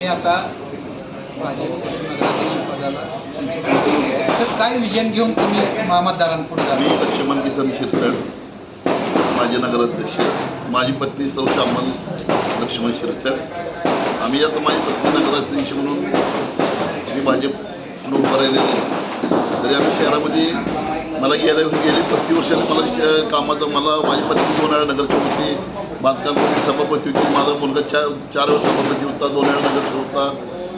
मी आता भाजप नगराध्यक्ष पदाला तर काय विजन घेऊन तुम्ही मामदारांपुढे मी लक्ष्मण किसन शिरसट माजी नगराध्यक्ष माझी पत्नी सौ श्यामल लक्ष्मण शिरसट. आम्ही आता माझी पत्नी नगराध्यक्ष म्हणून मी भाजप म्हणून उभं राहिलेले तरी आम्ही शहरामध्ये मला गेल्या गेली पस्तीस वर्षाने मला श- कामाचं मला माझी पत्नी दोन वेळा नगरची होती. बांधकाम सभापती होती. माझा मुलगा चार चार वेळा सभापती होता दोन वेळा नगरचा होता.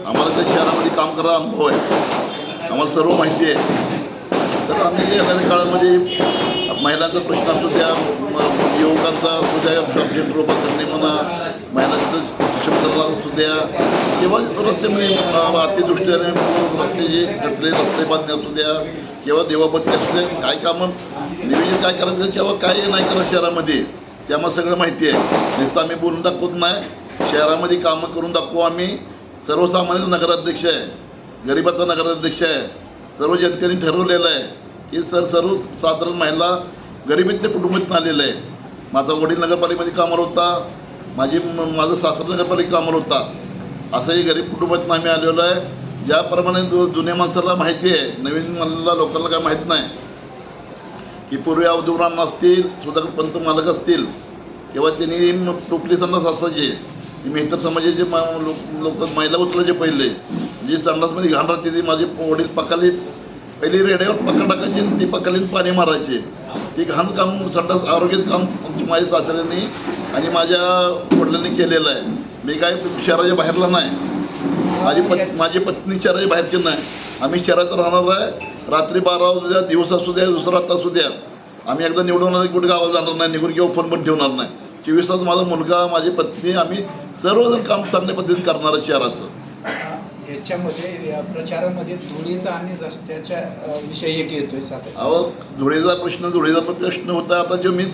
आम्हाला त्या शहरामध्ये काम करायला अनुभव आहे. आम्हाला सर्व माहिती आहे. तर आम्ही येणाऱ्या काळामध्ये महिलांचा प्रश्न असू द्या युवकांचा असू द्या सब्जेक्ट करणे म्हणा महिलांचं असू द्या किंवा रस्त्यामध्ये म्हणजे अतिदृष्ट्याने रस्ते जे कचरे रस्ते बांधणे असू द्या किंवा देवाबत्ती असू द्या काय कामं नियोजन काय करायचं किंवा काय नाही करायचं शहरामध्ये ते आम्हाला सगळं माहिती आहे. नुसतं आम्ही बोलून दाखवत नाही. शहरामध्ये कामं करून दाखवू आम्ही. सर्वसामान्य नगराध्यक्ष आहे. गरिबाचा नगराध्यक्ष आहे. सर्व जनतेने ठरवलेलं आहे की सर सर्व साधारण महिला गरिबीतल्या कुटुंबातून आलेलं आहे. माझा वडील नगरपालिकेमध्ये कामावर होता. माझी म- माझं सासरा नगरपालिका अमर होता. असंही गरीब कुटुंबातून आम्ही आलेलो आहे. ज्याप्रमाणे जो जुन्या माणसाला माहिती आहे. नवीन मला लोकांना काय माहीत नाही. की पूर्वी अवधूराम असतील सुधाकर पंत मालक असतील किंवा त्यांनी टोपली संडास असायचे ती मेहतर समाजाचे लोक लोक महिला उचलायचे पहिले. जी संडासमध्ये घाण राहते ती माझे वडील पकाली पहिली रेड्यावर पक्का टाकायची ती पकालीन पाणी मारायचे. ती घाण काम संडास आरोग्याचं काम माझ्या सासऱ्यांनी आणि माझ्या वडिलांनी केलेलं आहे. मी काय शहराच्या बाहेरला नाही. माझी पत् माझी पत्नी शहराच्या बाहेरची नाही. आम्ही शहरात राहणार आहे. रात्री बारा वाजू द्या दिवस असू द्या दुसरा तास असू द्या. आम्ही एकदा निवडून कुठे गावाला जाणार नाही निघून किंवा फोन पण ठेवणार नाही. चोवीस तास माझा मुलगा माझी पत्नी आम्ही सर्वजण काम चांगल्या पद्धतीने करणार आहे शहराचं. याच्यामध्ये या प्रचारामध्ये धुळीचा आणि रस्त्याच्या विषय एक येतोय. अहो धुळेचा प्रश्न धुळेचा पण प्रश्न होता. आता जो मी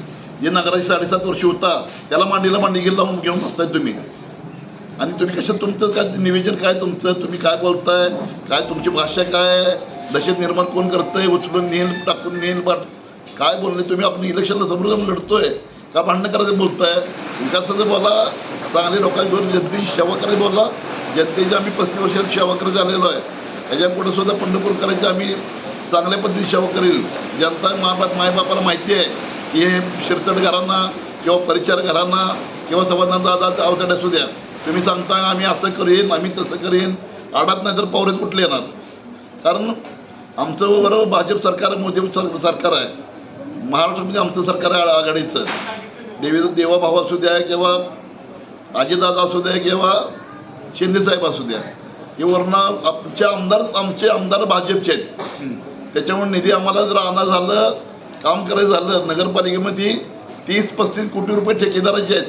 जे नगराची साडेसात वर्ष होता त्याला मांडीला मांडी गेला लावून घेऊन बसताय तुम्ही. आणि तुम्ही कशा तुमचं काय निवेदन काय तुमचं तुम्ही काय बोलताय काय तुमची भाषा काय आहे दहशत निर्माण कोण करतंय उचलून नेल टाकून नेल पाट काय बोलणे तुम्ही आपण इलेक्शनला समोर जाऊन लढतोय का भांडणं करायचं बोलताय? विकासाचं बोला चांगले लोकांबरोबर जनतेची सेवा करायला बोला जनतेची आम्ही पस्तीस वर्षात सेवा करत आलेलो आहे. याच्यापुढे सुद्धा पंढरपूर करायची आम्ही चांगल्या पद्धतीने सेवा करेल. जनता माबाप मायबापाला माहिती आहे. की हे शिरसट घरांना किंवा परिचार घरांना किंवा दादा अवतड असू द्या. तुम्ही सांगता आम्ही असं करेन आम्ही तसं करेन आडात नाही तर पवरेत कुठले येणार? कारण आमचं बरोबर भाजप सरकार मोदी सर- सरकार आहे. महाराष्ट्रामध्ये आमचं सरकार आहे आघाडीचं. देवी देवाभाऊ असू द्या किंवा अजितदादा असू द्या किंवा शिंदेसाहेब असू द्या. हे वरनं आमचे आमदार आमचे आमदार भाजपचे आहेत. त्याच्यामुळे निधी आम्हाला जर आणा झालं काम करायचं झालं नगरपालिकेमध्ये तीस पस्तीस कोटी रुपये ठेकेदाराचे आहेत.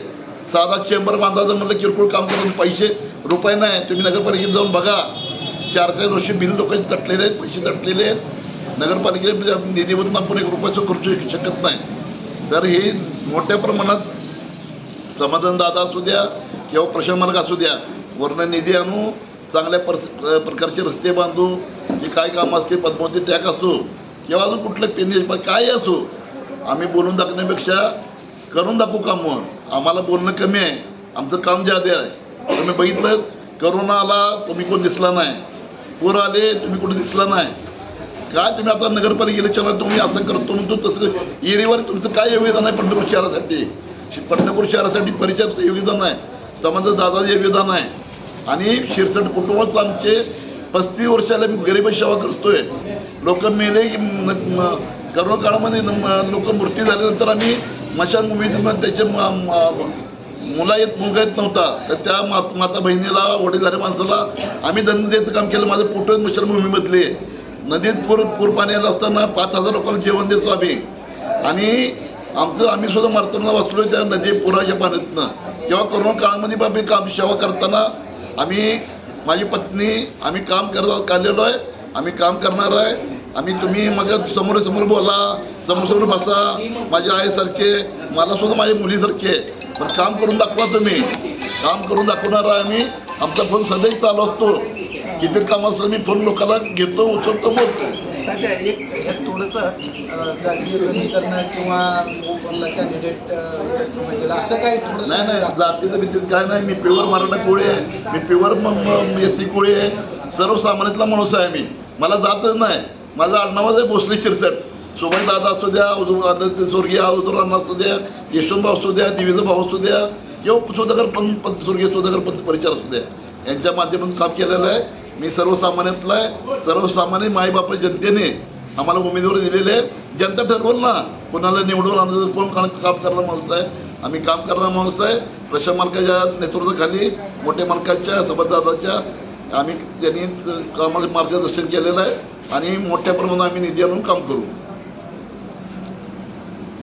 साधा चेंबर बांधायचं म्हणलं किरकोळ काम करून पैसे रुपये नाही. तुम्ही नगरपालिकेत जाऊन बघा. चार चार वर्षी बिल लोकांचे तटलेले आहेत पैसे तटलेले आहेत. नगरपालिकेच्या म्हणजे निधीमधून आपण एक रुपयाचं खर्च शकत नाही. तर हे मोठ्या प्रमाणात समाधान दादा असू द्या किंवा प्रशांत मार्ग असू द्या. वर्ण निधी आणू चांगल्या परस प्रकारचे रस्ते बांधू जे काय काम असते पद्मावती टॅक असो किंवा अजून कुठलं पेनी पण काय असो? आम्ही बोलून दाखवण्यापेक्षा करून दाखवू कामं आम्हाला बोलणं कमी आहे. आमचं काम जादे आहे. तुम्ही बघितलं करोना आला तुम्ही कोण दिसला नाही. पूर आले तुम्ही कुठे दिसला नाही. काय तुम्ही आता नगरपालिकेला चला तुम्ही असं करतो म्हणतो तसं एरियावर तुमचं काय योगदान आहे पंढरपूर शहरासाठी? पंढरपूर शहरासाठी परिचयाचं योगदान आहे. समाजाचं दादाचं योगदान आहे. आणि शिरसट कुटुंबच आमचे पस्तीस वर्षाला मी गरीब सेवा करतोय. लोक मेले की न- करोना काळामध्ये लोक मृत्यू झाल्यानंतर आम्ही मशानभूमीत त्याचे मुला येत मुलगा येत नव्हता. तर त्या मात माता बहिणीला वडीलधाऱ्या माणसाला आम्ही धंदा द्यायचं काम केलं. माझं पोट मशानभूमीमधले नदीत पूर पूर पाणी आलं असताना पाच हजार लोकांना जेवण देतो आम्ही. आणि आमचं आम्ही सुद्धा मरताना वाचलो त्या नदी पुराच्या पाण्यातनं. किंवा करोना काळामध्ये बाबी काम सेवा करताना आम्ही माझी पत्नी आम्ही काम करत काढलेलो आहे. आम्ही काम करणार आहे. आम्ही तुम्ही मग समोर समोर बोला समोर समोर बसा. माझ्या आईसारखे मला सुद्धा माझ्या मुलीसारखे पण काम करून दाखवा तुम्ही. काम करून दाखवणार आहे आम्ही. आमचा फोन सदैव चालू असतो. किती काम असलं मी फोन लोकांना घेतो उचलतो बोलतो. एक थोडंसं किंवा कॅन्डिडेट केलं असं काही थोडंसं नाही नाही जातीचं भीतीत काय नाही. मी प्युअर मराठा कोळी आहे. मी प्युअर एस सी कोळी आहे. सर्वसामान्यातला माणूस आहे मी. मला जातच नाही. माझं आडनावच आहे भोसले शिरसट. सोबत दादा असू द्या उदू- आनंद स्वर्गीय उदुरांना असू द्या यशवंतभाऊ असू द्या दिवेचा भाऊ असू द्या किंवा सुधाकर पंत पंत स्वर्गीय सुधाकर पंत परिचार असू द्या. यांच्या माध्यमातून काम केलेलं आहे. मी सर्वसामान्यातला आहे. सर्वसामान्य माईबापा जनतेने आम्हाला उमेदवारी दिलेले आहे जनता ठरवल ना कोणाला निवडून आणलं कोण काम काम करणारा माणूस आहे. आम्ही काम करणारा माणूस आहे. प्रशांत मालकाच्या नेतृत्वाखाली मोठ्या मालकाच्या सबदादाच्या आम्ही त्यांनी आम्हाला मार्गदर्शन केलेलं आहे आणि मोठ्या प्रमाणात आम्ही निधी आणून काम करू.